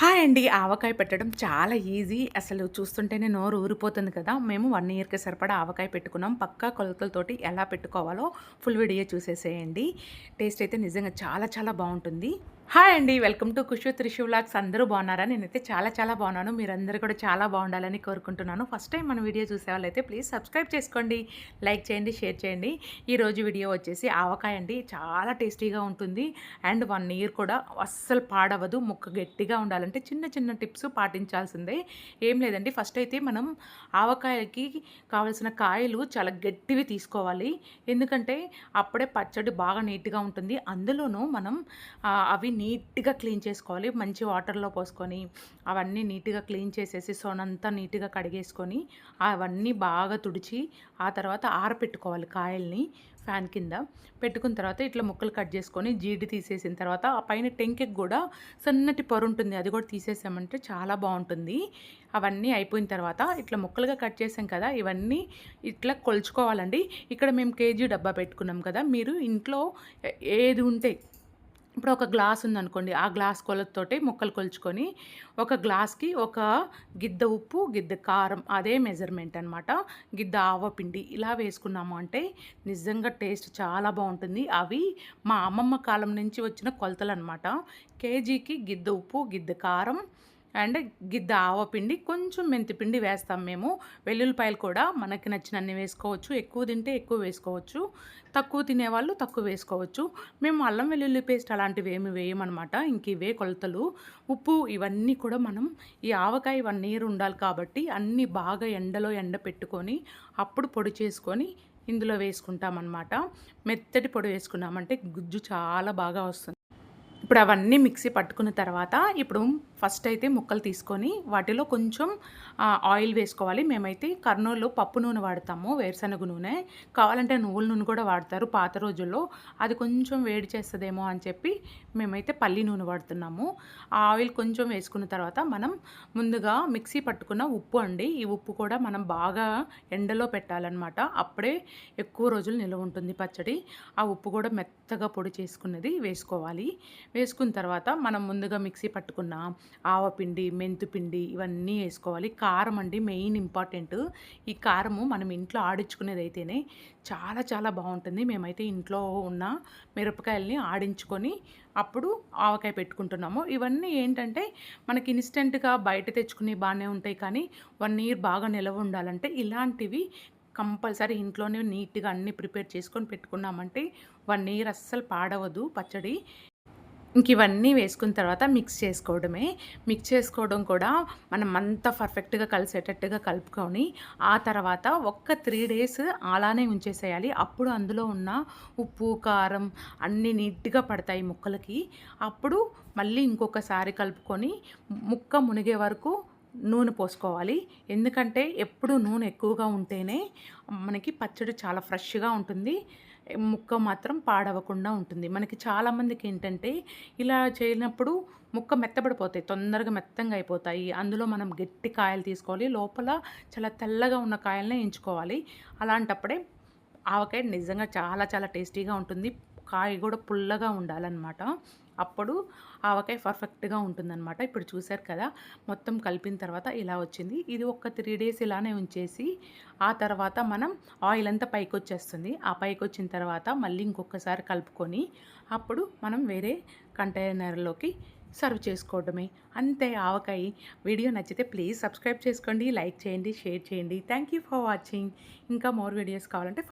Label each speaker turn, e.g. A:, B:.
A: Hi అండి. ఆవకాయ పెట్టడం చాలా ఈజీ. అసలు చూస్తుంటేనే నోరు ఊరిపోతుంది కదా. మేము వన్ ఇయర్కి సరిపడా ఆవకాయ పెట్టుకున్నాం. పక్కా కొలతలతోటి ఎలా పెట్టుకోవాలో ఫుల్ వీడియో చూసేసేయండి. టేస్ట్ అయితే నిజంగా చాలా చాలా బాగుంటుంది. హాయ్ అండి welcome to Kushu Trishu vlogs. అందరూ బాగున్నారా? నేనైతే చాలా చాలా బాగున్నాను. మీరందరూ కూడా చాలా బాగుండాలని కోరుకుంటున్నాను. ఫస్ట్ టైం మన వీడియో చూసే వాళ్ళైతే ప్లీజ్ సబ్స్క్రైబ్ చేసుకోండి లైక్ చేయండి షేర్ చేయండి. ఈరోజు వీడియో వచ్చేసి ఆవకాయ అండి. చాలా టేస్టీగా ఉంటుంది. అండ్ వన్ ఇయర్ కూడా అస్సలు పాడవదు. ముక్క గట్టిగా ఉండాలంటే చిన్న చిన్న టిప్స్ పాటించాల్సిందే. ఏం లేదండి ఫస్ట్ అయితే మనం ఆవకాయకి కావలసిన కాయలు చాలా గట్టివి తీసుకోవాలి. ఎందుకంటే అప్పుడే పచ్చడి బాగా నీట్గా ఉంటుంది. అందులోనూ మనం అవి నీట్గా క్లీన్ చేసుకోవాలి. మంచి వాటర్లో పోసుకొని అవన్నీ నీట్గా క్లీన్ చేసేసి సోనంతా నీట్గా కడిగేసుకొని అవన్నీ బాగా తుడిచి ఆ తర్వాత ఆరపెట్టుకోవాలి కాయల్ని ఫ్యాన్ కింద. పెట్టుకున్న తర్వాత ఇట్లా ముక్కలు కట్ చేసుకొని జీడి తీసేసిన తర్వాత ఆ పైన టెంకెకి కూడా సన్నటి పొర ఉంటుంది. అది కూడా తీసేసామంటే చాలా బాగుంటుంది. అవన్నీ అయిపోయిన తర్వాత ఇట్లా ముక్కలుగా కట్ చేసాం కదా ఇవన్నీ ఇట్లా కొలుచుకోవాలండి. ఇక్కడ మేము కేజీ డబ్బా పెట్టుకున్నాం కదా మీరు ఇంట్లో ఏది ఉంటే ఇప్పుడు ఒక గ్లాస్ ఉందనుకోండి ఆ గ్లాస్ కొలతతోటి ముక్కలు కొలుచుకొని ఒక గ్లాస్కి ఒక గిద్ద ఉప్పు గిద్ద కారం అదే మెజర్మెంట్ అనమాట గిద్ద ఆవపిండి ఇలా వేసుకున్నాము అంటే నిజంగా టేస్ట్ చాలా బాగుంటుంది. అవి మా అమ్మమ్మ కాలం నుంచి వచ్చిన కొలతలు అనమాట కేజీకి గిద్ద ఉప్పు గిద్ద కారం అండ్ గిద్ద ఆవపిండి కొంచెం మెంతిపిండి వేస్తాం మేము. వెల్లుల్లిపాయలు కూడా మనకి నచ్చినన్ని వేసుకోవచ్చు. ఎక్కువ తింటే ఎక్కువ వేసుకోవచ్చు. తక్కువ తినేవాళ్ళు తక్కువ వేసుకోవచ్చు. మేము అల్లం వెల్లుల్లి పేస్ట్ అలాంటివి ఏమి వేయమన్నమాట ఇంక ఇవే కొలతలు. ఉప్పు ఇవన్నీ కూడా మనం ఈ ఆవకాయ వన్ ఇయర్ ఉండాలి కాబట్టి అన్నీ బాగా ఎండలో ఎండ పెట్టుకొని అప్పుడు పొడి చేసుకొని ఇందులో వేసుకుంటామన్నమాట మెత్తటి పొడి వేసుకున్నామంటే గుజ్జు చాలా బాగా వస్తుంది. ఇప్పుడు అవన్నీ మిక్సీ పట్టుకున్న తర్వాత ఇప్పుడు ఫస్ట్ అయితే ముక్కలు తీసుకొని వాటిలో కొంచెం ఆయిల్ వేసుకోవాలి. మేమైతే కర్నూలు పప్పు నూనె వాడతాము వేరుశనగ నూనె. కావాలంటే నువ్వుల నూనె కూడా వాడతారు పాత రోజుల్లో. అది కొంచెం వేడి చేస్తుందేమో అని చెప్పి మేమైతే పల్లి నూనె వాడుతున్నాము. ఆ ఆయిల్ కొంచెం వేసుకున్న తర్వాత మనం ముందుగా మిక్సీ పట్టుకున్న ఉప్పు అండి ఈ ఉప్పు కూడా మనం బాగా ఎండలో పెట్టాలన్నమాట. అప్పుడే ఎక్కువ రోజులు నిల్వ ఉంటుంది పచ్చడి. ఆ ఉప్పు కూడా మెత్తగా పొడి చేసుకున్నది వేసుకోవాలి. వేసుకున్న తర్వాత మనం ముందుగా మిక్సీ పట్టుకున్న ఆవపిండి మెంతుపిండి ఇవన్నీ వేసుకోవాలి. కారం అండి మెయిన్ ఇంపార్టెంట్. ఈ కారము మనం ఇంట్లో ఆడించుకునేది అయితేనే చాలా చాలా బాగుంటుంది. మేమైతే ఇంట్లో ఉన్న మిరపకాయల్ని ఆడించుకొని అప్పుడు ఆవకాయ పెట్టుకుంటున్నాము. ఇవన్నీ ఏంటంటే మనకి ఇన్స్టెంట్గా బయట తెచ్చుకునే బాగానే ఉంటాయి కానీ వన్ ఇయర్ బాగా నిలవ ఉండాలంటే ఇలాంటివి కంపల్సరీ ఇంట్లోనే నీట్గా అన్నీ ప్రిపేర్ చేసుకొని పెట్టుకున్నామంటే వన్ ఇయర్ అస్సలు పాడవదు పచ్చడి. ఇంక ఇవన్నీ వేసుకున్న తర్వాత మిక్స్ చేసుకోవడమే. మిక్స్ చేసుకోవడం కూడా మనం అంతా పర్ఫెక్ట్గా కలిసేటట్టుగా కలుపుకొని ఆ తర్వాత ఒక్క త్రీ డేస్ అలానే ఉంచేసేయాలి. అప్పుడు అందులో ఉన్న ఉప్పు కారం అన్నీ నీట్గా పడతాయి ముక్కలకి. అప్పుడు మళ్ళీ ఇంకొకసారి కలుపుకొని ముక్క మునిగే వరకు నూనె పోసుకోవాలి. ఎందుకంటే ఎప్పుడు నూనె ఎక్కువగా ఉంటేనే మనకి పచ్చడి చాలా ఫ్రెష్గా ఉంటుంది. ముక్క మాత్రం పాడవకుండా ఉంటుంది. మనకి చాలామందికి ఏంటంటే ఇలా చేయనప్పుడు ముక్క మెత్తబడిపోతాయి తొందరగా మెత్తంగా అయిపోతాయి. అందులో మనం గట్టి కాయలు తీసుకోవాలి. లోపల చాలా తెల్లగా ఉన్న కాయలనే ఎంచుకోవాలి. అలాంటప్పుడే ఆవకాయ నిజంగా చాలా చాలా టేస్టీగా ఉంటుంది. కాయ కూడా పుల్లగా ఉండాలన్నమాట. అప్పుడు ఆవకాయ పర్ఫెక్ట్గా ఉంటుందన్నమాట. ఇప్పుడు చూశారు కదా మొత్తం కలిపిన తర్వాత ఇలా వచ్చింది. ఇది ఒక త్రీ డేస్ ఇలానే ఉంచేసి ఆ తర్వాత మనం ఆయిల్ అంతా పైకి వచ్చేస్తుంది ఆ పైకి వచ్చిన తర్వాత మళ్ళీ ఇంకొకసారి కలుపుకొని అప్పుడు మనం వేరే కంటైనర్లోకి సర్వ్ చేసుకోవడమే. అంతే ఆవకాయ. వీడియో నచ్చితే ప్లీజ్ సబ్స్క్రైబ్ చేసుకోండి లైక్ చేయండి షేర్ చేయండి. Thank you for watching. ఇంకా మోర్ వీడియోస్ కావాలంటే